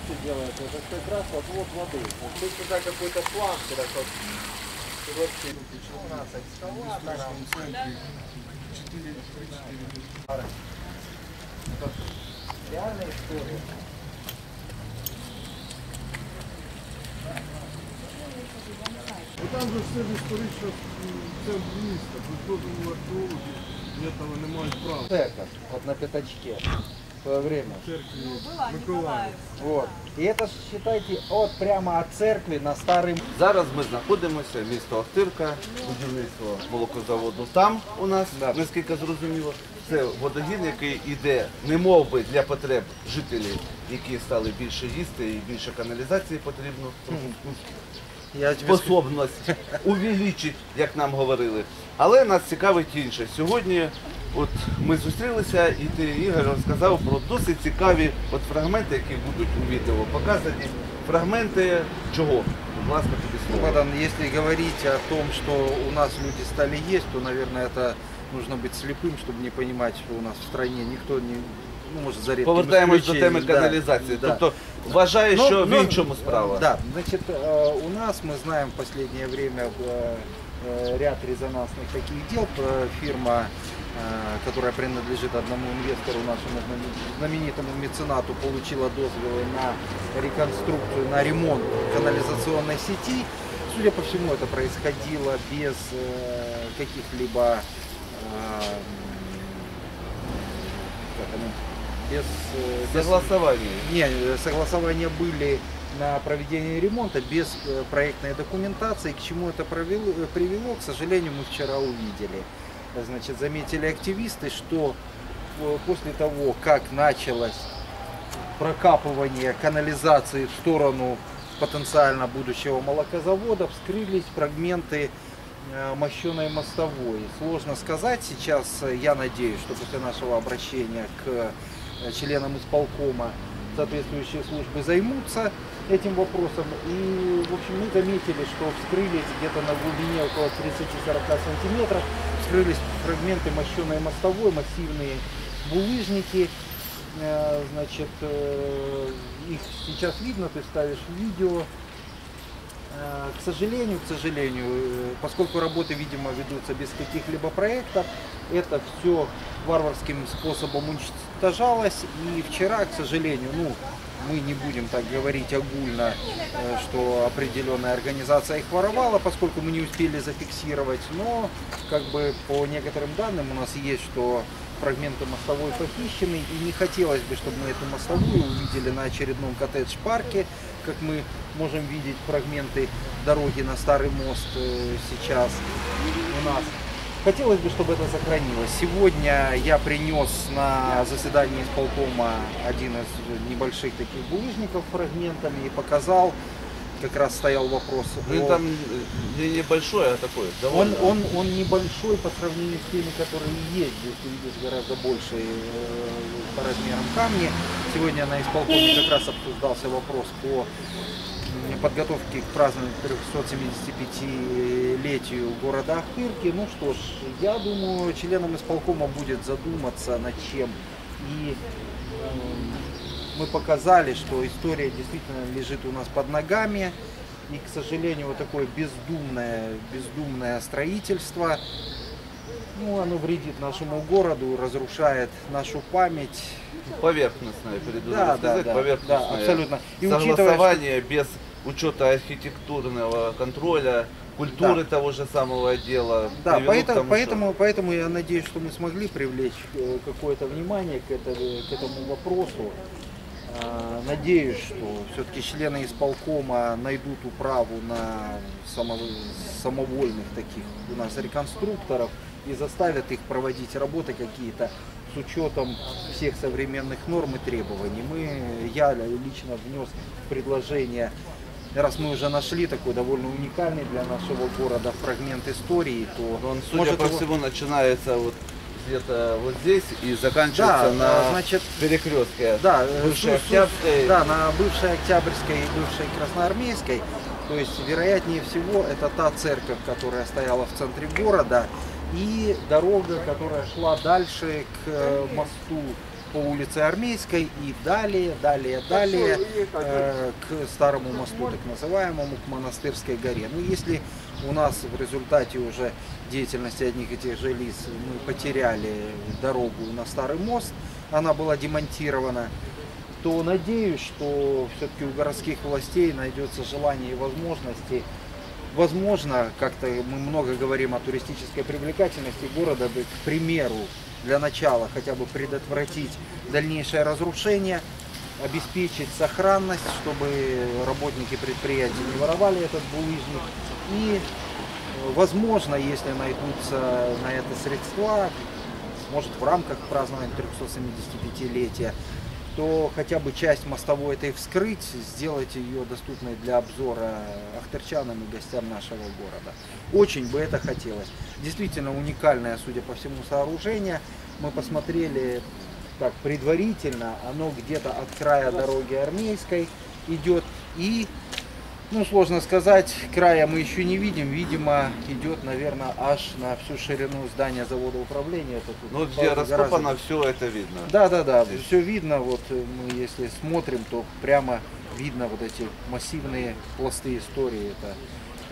все делается, это как раз отвод воды. Вот ты сюда какой-то план, так вот, широкий, у нас экскаватором. Это реальная история. Ну там же все історично в центрі міста, без дозволу археологів і этого не мають права. Церковь, вот на пятачке, в свое время. Церкві Была Миколаїв. Вот. И это, ж, считайте, от прямо от церкви на старый Зараз ми знаходимося, місто Охтирка, будівництво молокозаводу. Там у нас, наскільки зрозуміло, це водогін, який йде не мов би для потреб жителів, які стали більше їсти і більше каналізації потрібно. Я тебе Способність увеличить, як нам говорили. Але нас цікавить інше. Сьогодні от ми зустрілися і ти, Ігор, розказав про досить цікаві от фрагменти, які будуть у відео показані. Фрагменти чого? Будь ласка, тобі слово. Богдан, если говорить о том, что у нас люди стали есть, то, наверное, это нужно быть слепым, чтобы не понимать, что у нас в стране никто не, ну, может, за редким Повертаємось до теми исключением, да, каналізації. да. Тобто вважає, Ну, що в ну, іншому справа. Да, значит, э, у нас, мы знаем в последнее время э, э, ряд резонансных таких дел. Э, Фирма, э, которая принадлежит одному инвестору, нашему знамени- знаменитому меценату, получила дозволы на реконструкцию, на ремонт канализационной сети. Судя по всему, это происходило без э, каких-либо э, без, э, без Согласование. не, э, согласования были на проведение ремонта без э, проектной документации. К чему это провело- э, привело, к сожалению, мы вчера увидели. Значит, заметили активисты, что э, после того, как началось прокапывание канализации в сторону потенциально будущего молокозавода, вскрылись фрагменты э, мощеной мостовой. Сложно сказать сейчас, э, я надеюсь, что после нашего обращения к членам исполкома соответствующие службы займутся этим вопросом. И, в общем, мы заметили, что вскрылись где-то на глубине около 30-40 сантиметров, вскрылись фрагменты мощеной мостовой, массивные булыжники. Э, Значит, э, их сейчас видно, ты ставишь видео. Э, К сожалению, к сожалению, поскольку работы, видимо, ведутся без каких-либо проектов, это все варварским способом уничтожалось. И вчера, к сожалению, ну, мы не будем так говорить огульно, э, что определенная организация их воровала, поскольку мы не успели зафиксировать. Но, как бы, по некоторым данным у нас есть, что фрагменты мостовой похищены. И не хотелось бы, чтобы мы эту мостовую увидели на очередном коттедж-парке, как мы можем видеть фрагменты дороги на Старый мост э, сейчас у нас. Хотелось бы, чтобы это сохранилось. Сегодня я принес на заседании исполкома один из небольших таких булыжников фрагментами и показал. Как раз стоял вопрос. Ну, о- там не небольшой, а такой. он, довольно. он, он небольшой по сравнению с теми, которые есть. Здесь ты видишь гораздо больше э, по размерам камни. Сегодня на исполкоме как раз обсуждался вопрос по м, подготовке к празднованию 375-летию города Ахтырки. Ну что ж, я думаю, членам исполкома будет задуматься над чем. И м, мы показали, что история действительно лежит у нас под ногами. И, к сожалению, вот такое бездумное, бездумное строительство, ну, оно вредит нашему городу, разрушает нашу память. Поверхностное, перейду Да, да, язык, да, поверхностное. да, абсолютно. И учитывая, Согласование без учета архитектурного контроля, культуры того же самого отдела. Да, поэтому, тому, что- поэтому, поэтому я надеюсь, что мы смогли привлечь э, какое-то внимание к, это- к этому вопросу. А, Надеюсь, что все-таки члены исполкома найдут управу на само- самовольных таких у нас реконструкторов и заставят их проводить работы какие-то с учетом всех современных норм и требований. Мы, я лично внес предложение раз мы уже нашли такой довольно уникальный для нашего города фрагмент истории, то Он, судя может по его- всему, начинается вот где-то вот здесь и заканчивается Да, на значит, перекрестке. да, э, бывшей Октябрьской. Да, на бывшей Октябрьской и бывшей Красноармейской. То есть, вероятнее всего, это та церковь, которая стояла в центре города, и дорога, которая шла дальше к э, мосту по улице Армейской и далее, далее, далее э, к старому мосту, так называемому, к Монастырской горе. Ну, если у нас в результате уже деятельности одних и тех же лиц мы потеряли дорогу на старый мост, она была демонтирована, то надеюсь, что все-таки у городских властей найдется желание и возможности Возможно, как-то мы много говорим о туристической привлекательности города, бы, к примеру, для начала хотя бы предотвратить дальнейшее разрушение, обеспечить сохранность, чтобы работники предприятия не воровали этот булыжник. И, э, возможно, если найдутся на это средства, может в рамках празднования 375-летия, то хотя бы часть мостовой этой вскрыть, сделать ее доступной для обзора ахтырчанам и гостям нашего города. Очень бы это хотелось. Действительно уникальное, судя по всему, сооружение. Мы посмотрели так предварительно, оно где-то от края дороги Армейской идет и ну, сложно сказать, края мы еще не видим. Видимо, идет, наверное, аж на всю ширину здания завода управления. Это тут Ну, где гораздо- раскопано, все это видно. Да, да, да, все видно. Вот э, мы если смотрим, то прямо видно вот эти массивные пласты истории. Это,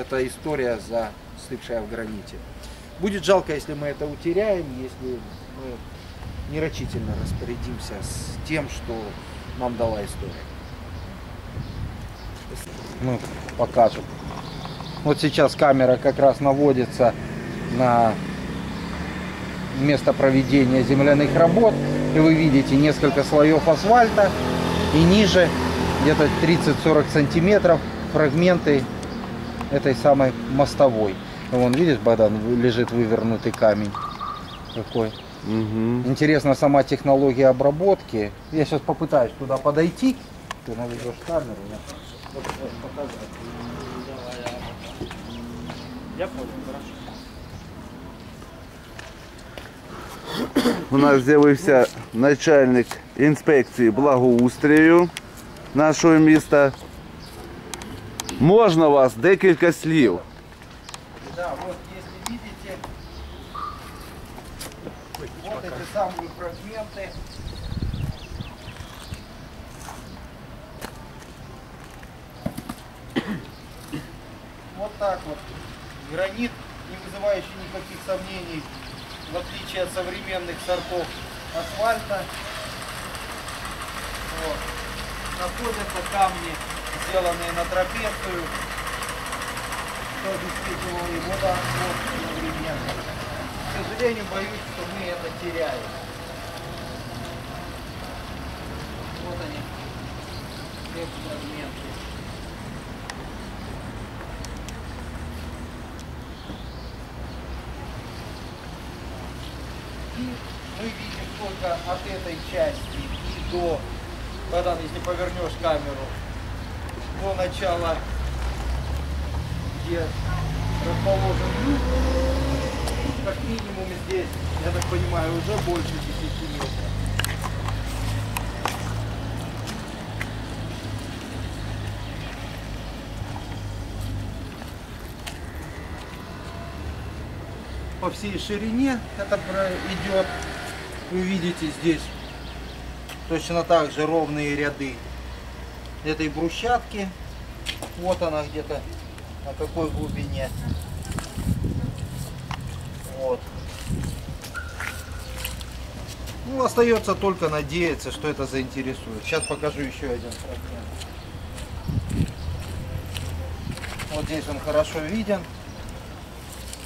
это история, застывшая в граните. Будет жалко, если мы это утеряем, если мы нерочительно распорядимся с тем, что нам дала история. Ну, покажем. Вот сейчас камера как раз наводится на место проведения земляных работ. И вы видите несколько слоев асфальта. И ниже где-то 30-40 сантиметров фрагменты этой самой мостовой. Вон, видишь, Богдан, лежит вывернутый камень. Какой. Мгм. Интересна сама технология обработки. Я сейчас попытаюсь туда подойти. Ты наведешь камеру. я вот, вот, показать. Я понял, хорошо. У нас з'явився начальник інспекції благоустрою нашого міста. Можна вас декілька слів? Да, вот если видите, вот эти самые фрагменты. Так вот. Гранит, не вызывающий никаких сомнений, в отличие от современных сортов асфальта. Вот. Находятся камни, сделанные на трапецию, что обеспечивало его доход одновременно. К сожалению, боюсь, что мы это теряем. Вот они, все фрагменты. И мы видим только от этой части и до, Богдан, если повернешь камеру, до начала, где расположен люк, как минимум здесь, я так понимаю, уже больше 10 метров. По всей ширине это идет, вы видите здесь точно так же ровные ряды этой брусчатки. Вот она где-то на какой глубине. Вот. Ну, остается только надеяться, что это заинтересует. Сейчас покажу еще один фрагмент. Вот здесь он хорошо виден.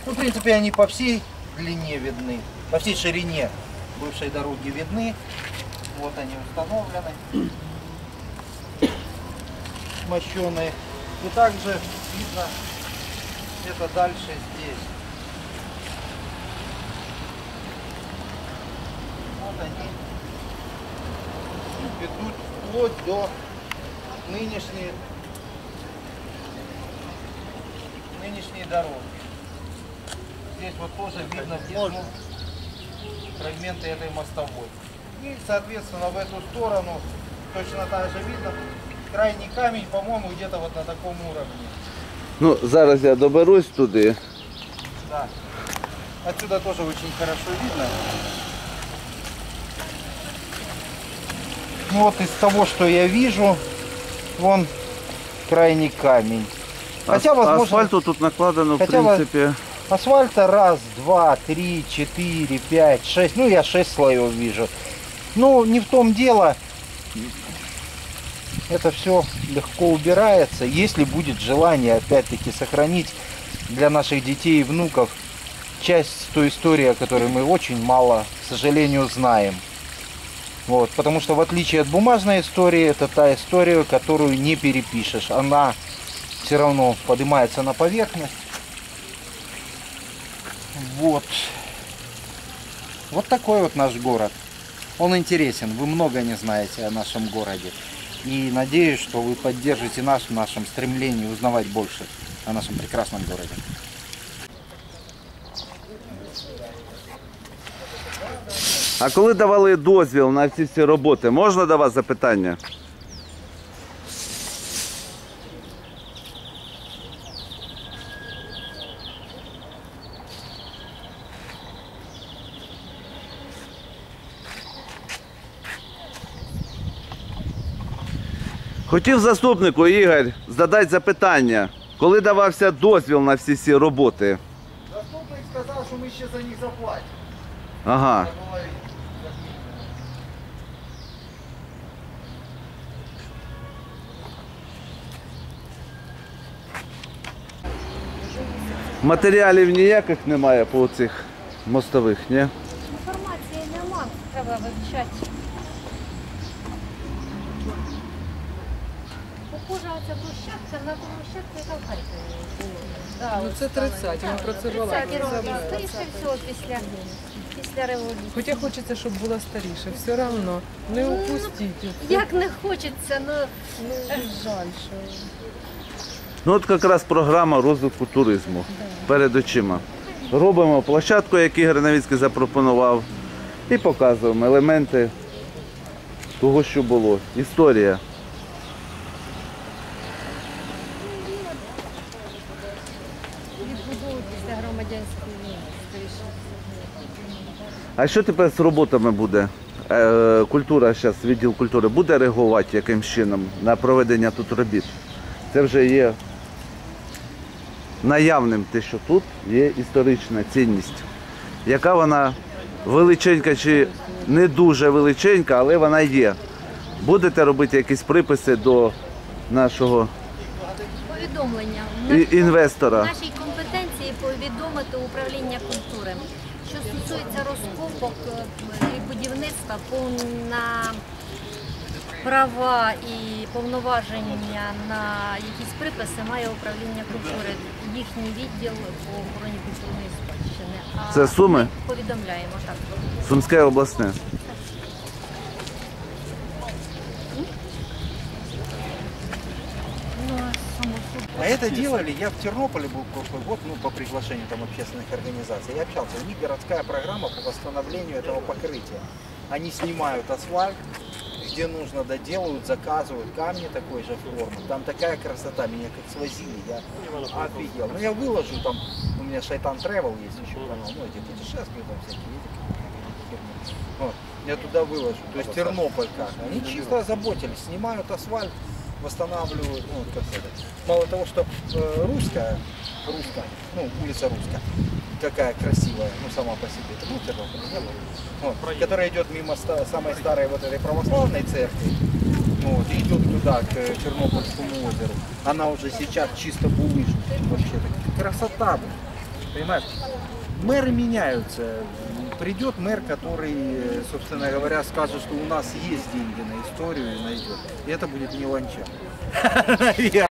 Ну, в принципе, они по всей длине видны, по всей ширине бывшей дороги видны. Вот они установлены, мощеные. И также видно это дальше здесь. Вот они ведут вплоть до нынешней, нынешней дороги. Здесь вот тоже видно где фрагменты этой мостовой. И, соответственно, в эту сторону точно так же видно. Крайний камень, по-моему, где-то вот на таком уровне. Ну, зараз я доберусь туди. Да. Отсюда тоже очень хорошо видно. Ну вот из того, что я вижу, вон крайний камень. Хотя, возможно, Асфальту тут накладено, в Хотя, во- принципі. Асфальта раз, два, три, четыре, пять, шесть. Ну, я шесть слоев вижу. Ну, не в том дело. Это все легко убирается, если будет желание, опять-таки, сохранить для наших детей и внуков часть той истории, о которой мы очень мало, к сожалению, знаем. Вот, потому что в отличие от бумажной истории, это та история, которую не перепишешь. Она все равно поднимается на поверхность. Вот. Вот такой вот наш город. Он интересен. Вы много не знаете о нашем городе. И надеюсь, что вы поддержите нас в нашем стремлении узнавать больше о нашем прекрасном городе. А коли давали дозвіл на ці всі роботи, можна до вас запитання? Хотів заступнику Ігор задати запитання, коли давався дозвіл на всі ці роботи? Заступник сказал, что мы еще за них заплатим. Ага. Матеріалів ніяких немає по цих мостових, ні? Інформації нема, треба вивчати. Похожа ця площадка на ту площадку, яка в Харкові була. Ну, це 30, ми про це балакали. 30 років. Скоріше всього після, після революції. Хоча хочеться, щоб було старіше, все одно не упустіть. Як не хочеться, ну, Ну, жаль, що Ну от якраз програма розвитку туризму перед очима. Робимо площадку, яку Ігор Новіцький запропонував, і показуємо елементи того, що було. Історія. відбудову після громадянської війни, скоріше. А що тепер з роботами буде? Е, Культура зараз, відділ культури буде реагувати яким чином на проведення тут робіт? Це вже є наявним те, що тут є історична цінність. Яка вона величенька чи не дуже величенька, але вона є. Будете робити якісь приписи до нашого Повідомлення. інвестора? В нашій компетенції повідомити управління культури. Що стосується розкопок е, і будівництва, повна права і повноваження на якісь приписи має управління культури, їхній відділ по охороні культурної спадщини. А Це Суми? повідомляємо так. Сумське обласне. А это делали, я в Тернополе был прошлый год, ну, по приглашению там общественных организаций. Я общался, у них городская программа по восстановлению этого покрытия. Они снимают асфальт, где нужно доделают, заказывают камни такой же формы. Там такая красота, меня как свозили, я офигел. Ну я выложу там, у меня Шайтан Travel есть еще канал, ну эти путешествия там всякие, видите, вот. Я туда выложу. То есть Тернополь как. Они чисто заботились, снимают асфальт, восстанавливают, ну, как сказать. Мало того, что э, русская, русская, ну, улица русская, такая красивая, ну, сама по себе, это, Тернополь, не было. Вот, которая идет мимо ста- самой старой вот этой православной церкви, ну, вот, и идет туда, к Чернобыльскому озеру. Она уже сейчас чисто булыжник, вообще. Красота, блин, понимаешь? Мэры меняются. Придет мэр, который, э, собственно говоря, скажет, что у нас есть деньги на историю и найдет. И это будет не ланча.